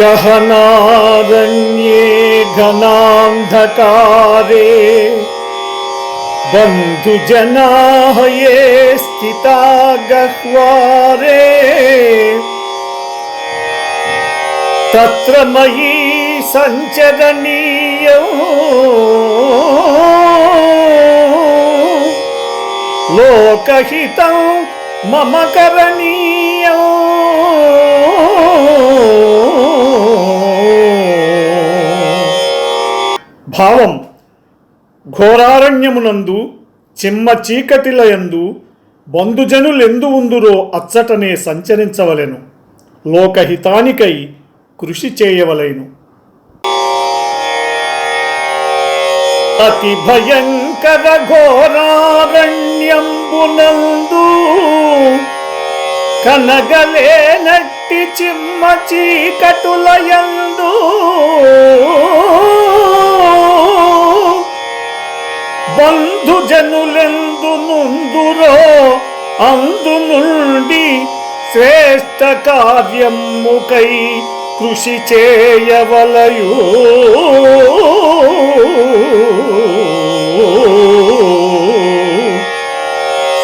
गहनारण्ये घनान्धकारे बन्धुजनाः ये स्थिता गह्वारे। तत्र मयि सञ्चरणीयौ। लोकहितं मम करणीयम् భావం ఘోరారణ్యమునందు చిమ్మ చీకటిలయందు బంధుజనులెందు ఉందురో అచ్చటనే సంచరించవలెను. లోకహితానికై కృషి చేయవలెను. అతి భయంకర ఘోరారణ్యంబునందు కనగలేనట్టి చిమ్మ చీకటులయందు బంధుజనులెందు నుందురో అందు నుండి శ్రేష్ట కార్యముకై కృషి చేయవలయు.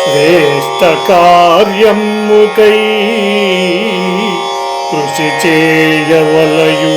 శ్రేష్ట కార్యముకై కృషి చేయవలయూ.